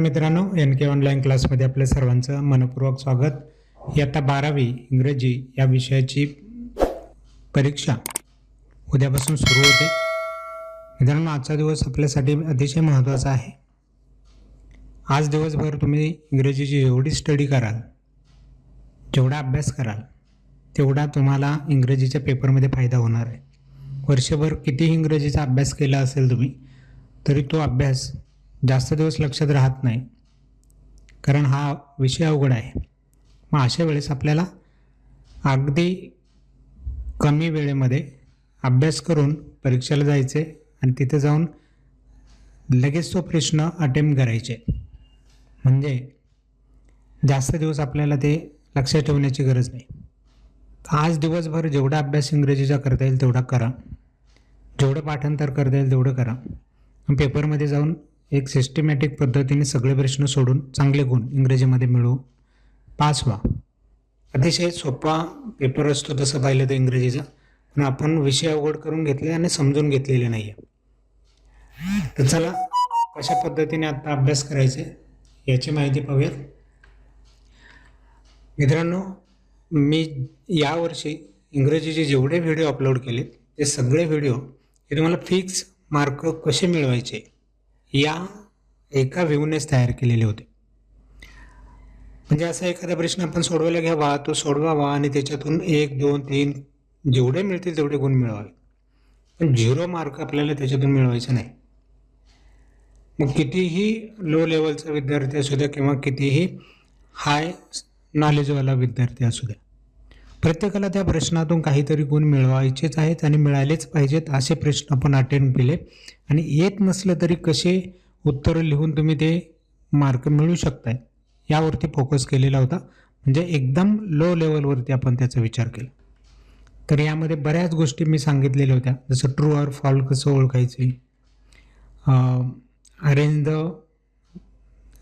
मित्रांनो एन के ऑनलाईन क्लासमध्ये आपल्या सर्वांचं मनपूर्वक स्वागत. इयत्ता बारावी इंग्रजी या विषयाची परीक्षा उद्यापासून सुरू होते. मित्रांनो आजचा दिवस आपल्यासाठी अतिशय महत्त्वाचा आहे. आज दिवसभर तुम्ही इंग्रजीची जेवढी स्टडी कराल जेवढा अभ्यास कराल तेवढा तुम्हाला इंग्रजीच्या पेपरमध्ये फायदा होणार आहे. वर्षभर कितीही इंग्रजीचा अभ्यास केला असेल तुम्ही तरी तो अभ्यास जास्त दिवस लक्षात राहत नाही. कारण हा विषय अवघड आहे. मग अशा वेळेस आपल्याला अगदी कमी वेळेमध्ये अभ्यास करून परीक्षेला जायचे आणि तिथे जाऊन लगेच तो प्रश्न अटेम्प्ट करायचे. म्हणजे जास्त दिवस आपल्याला ते लक्षात ठेवण्याची गरज नाही. आज दिवसभर जेवढा अभ्यास इंग्रजीचा करता येईल तेवढा करा. जेवढं पाठांतर करता येईल तेवढं करा. पेपरमध्ये जाऊन एक सिस्टमॅटिक पद्धतीने सगळे प्रश्न सोडून चांगले गुण इंग्रजीमध्ये मिळवू. पास व्हा अतिशय सोपा पेपर असतो तसं पाहिलं तर इंग्रजीचा. पण आपण विषय अवघड करून घेतले आणि समजून घेतलेले नाही आहे तर चला कशा पद्धतीने आत्ता अभ्यास करायचे याची माहिती पाहूयात. मित्रांनो मी यावर्षी इंग्रजीचे जेवढे व्हिडिओ अपलोड केले ते सगळे व्हिडिओ हे तुम्हाला फिक्स मार्क कसे मिळवायचे? या एका व्ह्यूनेच तयार केलेले होते. म्हणजे असा एखादा प्रश्न आपण सोडवायला घ्यावा तो सोडवावा आणि त्याच्यातून एक दोन तीन जेवढे मिळतील तेवढे गुण मिळवावे. पण झिरो मार्क आपल्याला त्याच्यातून मिळवायचे नाही. मग कितीही लो लेवलचा विद्यार्थी असू द्या किंवा कितीही हाय नॉलेजवाला विद्यार्थी असू द्या प्रत्येकाला त्या प्रश्नातून काहीतरी गुण मिळवायचेच आहेत आणि मिळालेच पाहिजेत असे प्रश्न आपण अटेंड केले. आणि येत नसलं तरी कसे उत्तरं लिहून तुम्ही ते मार्क मिळू शकताय? यावरती फोकस केलेला होता. म्हणजे एकदम लो लेवलवरती आपण त्याचा विचार केला. तर यामध्ये बऱ्याच गोष्टी मी सांगितलेल्या होत्या. जसं ट्रू ऑर फॉल कसं ओळखायचे? अरेंज द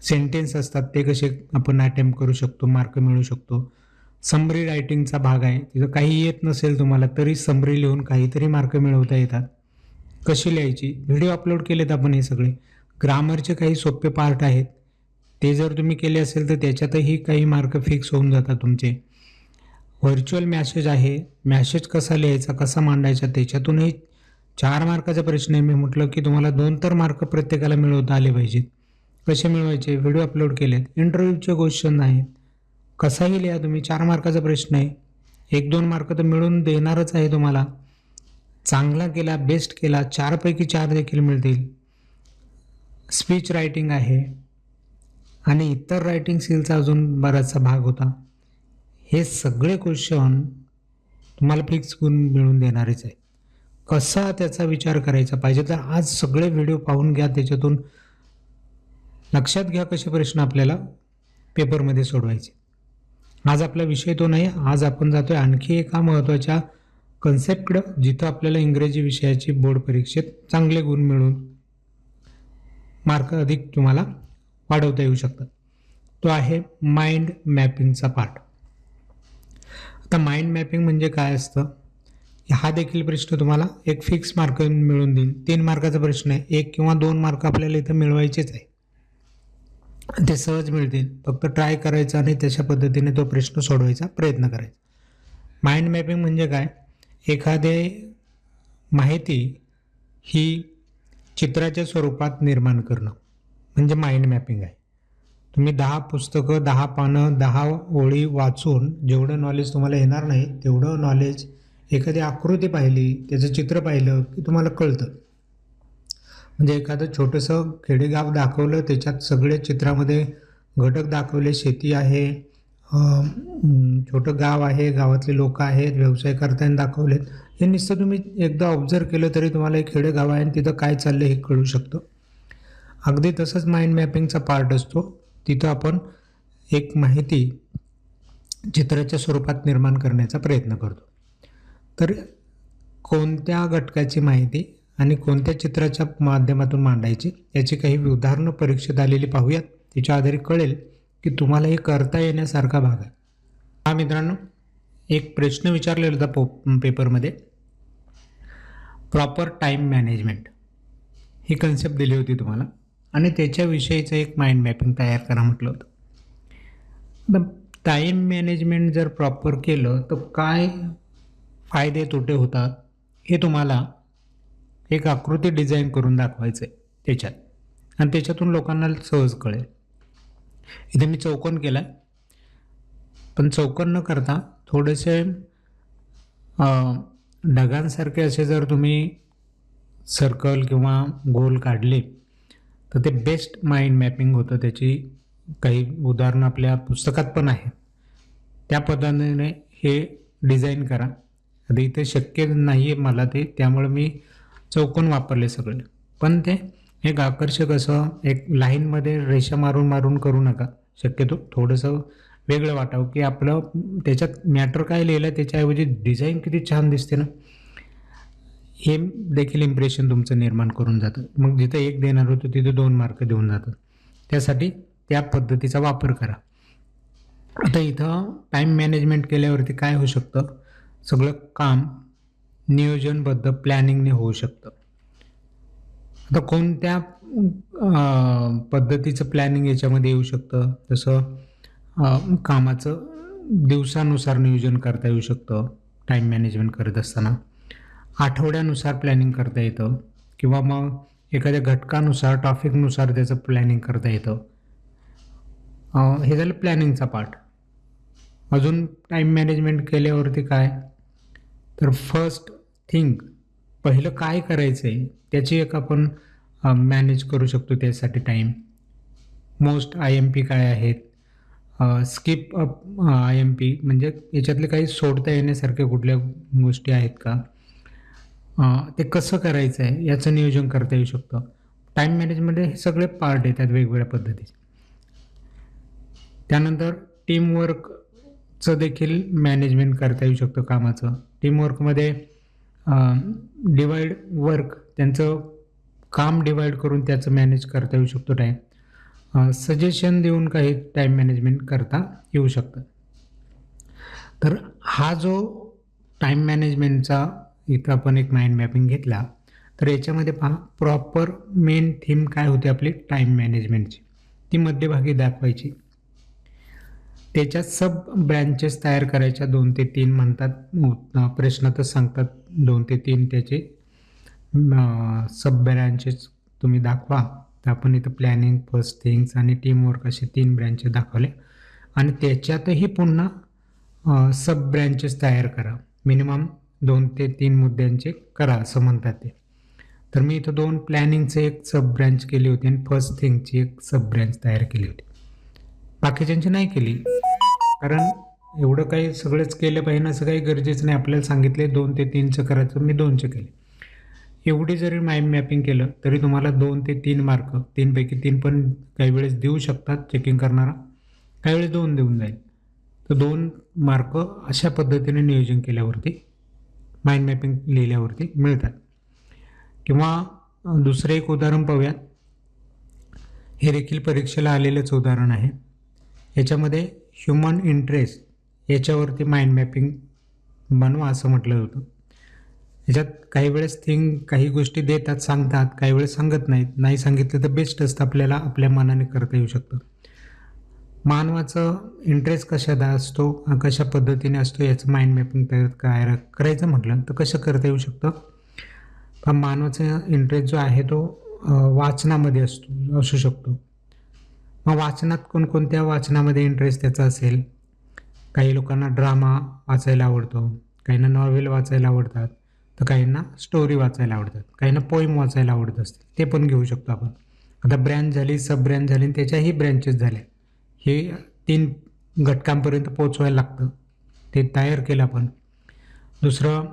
सेंटेन्स असतात. ते कसे आपण अटेम्प्ट करू शकतो मार्क मिळू शकतो. समरी रायटिंगचा भाग आहे. तिथं काही येत नसेल तुम्हाला तरी समरी लिहून काहीतरी मार्क मिळवता येतात. कशी लिहायची? व्हिडिओ अपलोड केलेत आपण हे सगळे. ग्रामरचे काही सोपे पार्ट आहेत. ते जर तुम्ही केले असेल तर त्याच्यातही काही मार्क फिक्स होऊन जातात तुमचे. व्हर्च्युअल मॅसेज आहे. मॅसेज कसा लिहायचा कसा मांडायचा त्याच्यातूनही चार मार्काचा प्रश्न आहे. मी म्हटलं की तुम्हाला दोन तर मार्क प्रत्येकाला मिळवता आले पाहिजेत. कसे मिळवायचे? व्हिडिओ अपलोड केलेत. इंटरव्ह्यूचे क्वेश्चन आहेत. कसाही लिहा तुम्ही चार मार्काचा प्रश्न आहे. एक दोन मार्क तर मिळून देणारच आहे तुम्हाला. चांगला केला बेस्ट केला चारपैकी चार देखील मिळतील. स्पीच रायटिंग आहे. आणि इतर रायटिंग स्किलचा अजून बराचसा भाग होता. हे सगळे क्वेश्चन तुम्हाला फिक्स गुण मिळून देणारेच आहे. कसा त्याचा विचार करायचा पाहिजे? तर आज सगळे व्हिडिओ पाहून घ्या त्याच्यातून लक्षात घ्या कसे प्रश्न आपल्याला पेपरमध्ये सोडवायचे. आज आपला विषय तो नाही आज आपण जातोय आणखी एका महत्त्वाच्या कन्सेप्टकडं जिथं आपल्याला इंग्रजी विषयाची बोर्ड परीक्षेत चांगले गुण मिळून मार्क अधिक तुम्हाला वाढवता येऊ शकतात. तो आहे माइंड मॅपिंगचा पार्ट आता माइंड मॅपिंग म्हणजे काय असतं? हा देखील प्रश्न तुम्हाला एक फिक्स मार्क मिळून देईल तीन मार्काचा प्रश्न आहे. एक किंवा दोन मार्क आपल्याला इथं मिळवायचेच आहे. ते सहज मिळतील. फक्त ट्राय करायचं आणि तशा पद्धतीने तो प्रश्न सोडवायचा प्रयत्न करायचा. माइंड मॅपिंग म्हणजे काय? एखादे माहिती ही चित्राच्या स्वरूपात निर्माण करणं. म्हणजे माइंड मॅपिंग आहे. तुम्ही दहा पुस्तकं दहा पानं दहा ओळी वाचून जेवढं नॉलेज तुम्हाला येणार नाही तेवढं नॉलेज एखादी आकृती पाहिली त्याचं चित्र पाहिलं की तुम्हाला कळतं. म्हणजे एखादं छोटंसं खेडेगाव दाखवलं त्याच्यात सगळे चित्रामध्ये घटक दाखवले शेती आहे छोटं गाव आहे गावातले लोक आहेत व्यवसाय करताना दाखवलेत. हे नुसतं तुम्ही एकदा ऑब्झर्व केलं तरी तुम्हाला एक खेडेगाव आहे आणि तिथं काय चाललं हे कळू शकतं. अगदी तसंच माइंड मॅपिंगचा पार्ट असतो. तिथं आपण एक माहिती चित्राच्या स्वरूपात निर्माण करण्याचा प्रयत्न करतो. तर कोणत्या घटकाची माहिती आणि कोणत्या चित्राच्या माध्यमातून मांडायची याची काही उदाहरणं परीक्षेत आलेली पाहूयात. तिच्या आधारे कळेल की तुम्हाला हे करता येण्यासारखा भाग आहे. हा मित्रांनो एक प्रश्न विचारलेला होता पो पेपरमध्ये. Proper time management. ही कन्सेप्ट दिली होती तुम्हाला. आणि त्याच्याविषयीचं एक माइंड मॅपिंग तयार करा म्हटलं होतं. टाईम मॅनेजमेंट जर प्रॉपर केलं तर काय फायदे तोटे होतात हे तुम्हाला एक आकृती डिझाईन करून दाखवायचं आहे त्याच्यात. आणि त्याच्यातून लोकांना सहज कळेल. इथे मी चौकोन केला आहे पण चौकोन न करता थोडेसे ढगांसारखे असे जर तुम्ही सर्कल किंवा गोल काढले तर ते बेस्ट माइंड मॅपिंग होतं. त्याची काही उदाहरणं आपल्या पुस्तकात पण आहेत. त्या पद्धतीने हे डिझाईन करा. आता इथे शक्य नाही आहे मला ते. त्यामुळे मी चौकोन वापरले सगळे. पण ते एक आकर्षक असं एक लाईनमध्ये रेषा मारून मारून करू नका. शक्यतो थोडंसं वेगळं वाटावं की आपलं त्याच्यात मॅटर काय लिहिलं त्याच्याऐवजी डिझाईन किती छान दिसते ना. हे देखील इम्प्रेशन तुमचं निर्माण करून जातं. मग जिथं एक देणार होतं तिथं दोन मार्क देऊन जातं. त्यासाठी त्या पद्धतीचा वापर करा. आता इथं टाईम मॅनेजमेंट केल्यावरती काय होऊ शकतं? सगळं काम नियोजनबद्ध प्लॅनिंगने होऊ शकतं. आता कोणत्या पद्धतीचं प्लॅनिंग याच्यामध्ये येऊ शकतं? तसं कामाचं दिवसानुसार नियोजन करता येऊ शकतं टाईम मॅनेजमेंट करत असताना. आठवड्यानुसार प्लॅनिंग करता येतं किंवा मग एखाद्या घटकानुसार टॉपिकनुसार त्याचं प्लॅनिंग करता येतं. हे झालं प्लॅनिंगचा पार्ट अजून टाईम मॅनेजमेंट केल्यावरती काय? तर फर्स्ट थिंक पहिलं काय करायचं आहे त्याची एक आपण मॅनेज करू शकतो त्यासाठी time most I M P काय आहेत? Skip up I M P म्हणजे याच्यातले काही सोडता येण्यासारख्या कुठल्या गोष्टी आहेत का? ते कसं करायचं आहे याचं नियोजन करता येऊ शकतं. टाईम मॅनेजमध्ये हे सगळे पार्ट येतात वेगवेगळ्या पद्धतीचे. त्यानंतर टीमवर्कचं देखील मॅनेजमेंट करता येऊ शकतं कामाचं. टीमवर्कमध्ये डिवाइड वर्क त्यांचं काम डिवाइड करून त्याचं मॅनेज करता येऊ शकतो टाईम सजेशन देऊन काही टाईम मॅनेजमेंट करता येऊ शकतं. तर हा जो टाईम मॅनेजमेंटचा इथं आपण एक माइंड मॅपिंग घेतला तर याच्यामध्ये पहा प्रॉपर मेन थीम काय होती आपली? टाईम मॅनेजमेंटची ती मध्यभागी दाखवायची. त्याच्यात सब ब्रँचेस तयार करायच्या दोन ते तीन म्हणतात. प्रश्न तर सांगतात दोन ते तीन त्याचे. सब ब्रँचेस तुम्ही दाखवा. तर आपण इथं प्लॅनिंग फर्स्ट थिंग्स आणि टीमवर्क असे तीन ब्रँचेस दाखवले. आणि त्याच्यातही पुन्हा सब ब्रँचेस तयार करा. मिनिमम दोन ते तीन मुद्द्यांचे करा असं म्हणतात ते. तर मी इथं दोन प्लॅनिंगचे एक सब ब्रँच केली होती आणि फर्स्ट थिंगची एक सब ब्रँच तयार केली होती. बाकीच्यांची नाही केली. कारण एवढं काही सगळंच केलं पाहिजे असं काही गरजेचं नाही. आपल्याला सांगितले दोन ते तीनचं करायचं मी दोनचे केले. एवढी जरी माइंड मॅपिंग केलं तरी तुम्हाला दोन ते तीन मार्क तीनपैकी तीन पण काही वेळेस देऊ शकतात चेकिंग करणारा. काही वेळेस दोन देऊन जाईल. तर दोन मार्क अशा पद्धतीने नियोजन केल्यावरती माइंड मॅपिंग लिहिल्यावरती मिळतात. किंवा दुसरं एक उदाहरण पाहूयात हे देखील परीक्षेला आलेलंच उदाहरण आहे. याच्यामध्ये ह्युमन इंटरेस्ट याच्यावरती माइंड मॅपिंग बनवा असं म्हटलं होतं याच्यात काही वेळेस थिंग काही गोष्टी देतात सांगतात काही वेळेस सांगत नाहीत. नाही सांगितलं तर बेस्ट असतं आपल्याला आपल्या मनाने करता येऊ शकतं. मानवाचं इंटरेस्ट कशादा असतो कशा पद्धतीने असतो याचं माइंड मॅपिंग तयार काय करायचं म्हटलं तर कसं करता येऊ शकतं? पण मानवाचा इंटरेस्ट जो आहे तो वाचनामध्ये असतो असू शकतो. मग वाचनात कोणकोणत्या वाचनामध्ये इंटरेस्ट त्याचा असेल? काही लोकांना ड्रामा वाचायला आवडतो काहींना नॉवेल वाचायला आवडतात तर काहींना स्टोरी वाचायला आवडतात काहींना पोईम वाचायला आवडत असतील ते पण घेऊ शकतो आपण. आता ब्रँच झाली सब ब्रँच झाली आणि त्याच्याही ब्रँचेस झाल्या हे तीन घटकांपर्यंत पोचवायला लागतं. ते तयार केलं आपण. दुसरं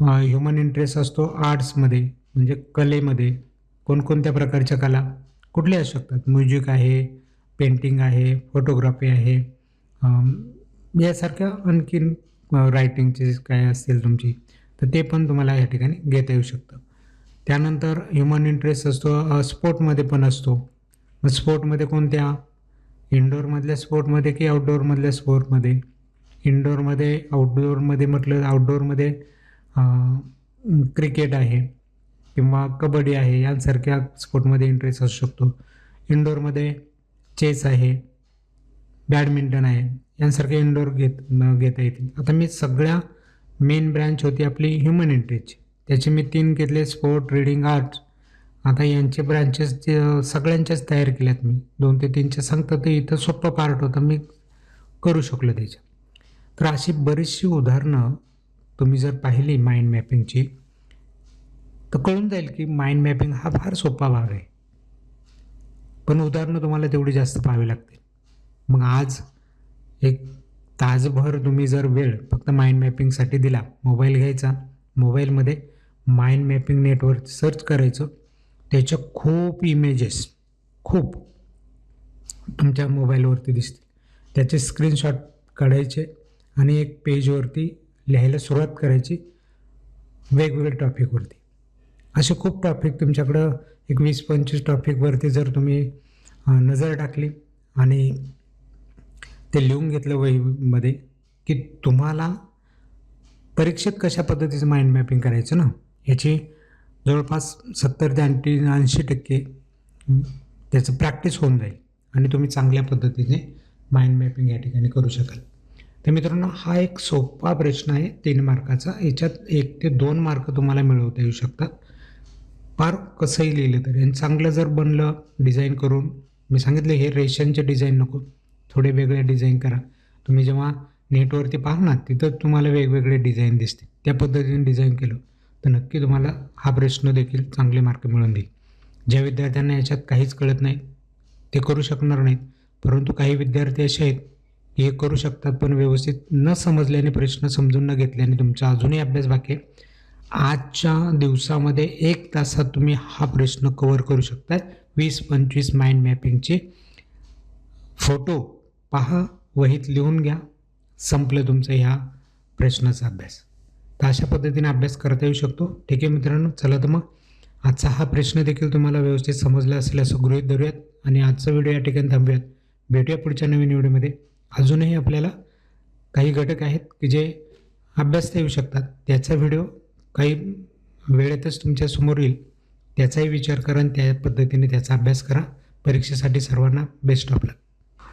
ह्युमन इंटरेस्ट असतो आर्ट्समध्ये म्हणजे कलेमध्ये. कोणकोणत्या प्रकारच्या कला? कुठले असू शकतात. म्युझिक आहे पेंटिंग आहे फोटोग्राफी आहे. यासारख्या आणखीन रायटिंगचे काय असतील तुमची तर ते पण तुम्हाला या ठिकाणी घेता येऊ शकतं. त्यानंतर ह्युमन इंटरेस्ट असतो स्पोर्टमध्ये पण असतो. मग स्पोर्टमध्ये कोणत्या? इनडोअरमधल्या स्पोर्टमध्ये की आउटडोअरमधल्या स्पोर्टमध्ये इनडोअरमध्ये आउटडोअरमध्ये म्हटलं आउटडोअरमध्ये क्रिकेट आहे. किंवा कबड्डी आहे यांसारख्या स्पोर्टमध्ये इंटरेस्ट असू शकतो. इंडोरमध्ये चेस आहे बॅडमिंटन आहे यांसारखे इंडोर घेत घेता येतील. आता मी सगळ्या मेन ब्रँच होती आपली ह्युमन इंटरेस्ट त्याचे मी तीन घेतले स्पोर्ट रिडिंग आर्ट्स आता यांचे ब्रँचेस जे सगळ्यांच्याच तयार केल्यात मी. दोन ते तीनचे सांगतं ते इथं सोपं पार्ट होतं मी करू शकलो त्याच्या. तर अशी बरीचशी उदाहरणं तुम्ही जर पाहिली माइंड मॅपिंगची तर कळून जाईल की माइंड मॅपिंग हा फार सोपा भाग आहे. पण उदाहरणं तुम्हाला तेवढी जास्त पाहावी लागतील. मग आज एक तासभर तुम्ही जर वेळ फक्त माइंड मॅपिंगसाठी दिला मोबाईल घ्यायचा मोबाईलमध्ये माइंड मॅपिंग नेटवर्क सर्च करायचं त्याच्या खूप इमेजेस खूप तुमच्या मोबाईलवरती दिसतील. त्याचे स्क्रीनशॉट काढायचे आणि एक पेजवरती लिहायला सुरुवात करायची वेगवेगळ्या टॉपिकवरती असे खूप टॉपिक तुमच्याकडं एक वीस पंचवीस टॉपिकवरती जर तुम्ही नजर टाकली आणि ते लिहून घेतलं वहीमध्ये की तुम्हाला परीक्षेत कशा पद्धतीचं माइंड मॅपिंग करायचं ना? याची जवळपास सत्तर ते ऐंशी ऐंशी टक्के त्याचं प्रॅक्टिस होऊन जाईल आणि तुम्ही चांगल्या पद्धतीने माइंड मॅपिंग या ठिकाणी करू शकाल. तर मित्रांनो हा एक सोपा प्रश्न आहे तीन मार्काचा. याच्यात एक ते दोन मार्क तुम्हाला मिळवता येऊ शकतात. फार कसंही लिहिलं तरी. आणि चांगलं जर बनलं डिझाईन करून मी सांगितलं हे रेशांचे डिझाईन नको थोडे वेगळे डिझाईन करा. तुम्ही जेव्हा नेटवरती पाहाल ना तिथं तुम्हाला वेगवेगळे डिझाईन दिसते त्या पद्धतीने डिझाईन केलं तर नक्की तुम्हाला हा प्रश्न देखील चांगले मार्क मिळून देईल. ज्या विद्यार्थ्यांना याच्यात काहीच कळत नाही ते करू शकणार नाहीत. परंतु काही विद्यार्थी असे आहेत की हे करू शकतात पण व्यवस्थित न समजल्याने प्रश्न समजून न घेतल्याने तुमचा अजूनही अभ्यास बाकी आहे. आजच्या दिवसामध्ये एक तासात तुम्ही हा प्रश्न कवर करू शकता वीस पंचवीस माइंड मॅपिंगचे फोटो पहा वहीत लिहून घ्या. संपलं तुमचं ह्या प्रश्नाचा अभ्यास. तर अशा पद्धतीने अभ्यास करता येऊ शकतो. ठीक आहे मित्रांनो चला तर मग. आजचा हा प्रश्न देखील तुम्हाला व्यवस्थित समजला असेल असं गृहीत धरूयात. आणि आजचा व्हिडिओ या ठिकाणी थांबूयात. भेटूया पुढच्या नवीन व्हिडिओमध्ये अजूनही आपल्याला काही घटक आहेत की जे अभ्यासता येऊ शकतात. त्याचा व्हिडिओ काही वेळेतच तुमच्यासमोर येईल. त्याचाही विचार करा आणि त्या पद्धतीने त्याचा अभ्यास करा. परीक्षेसाठी सर्वांना बेस्ट ऑफ लक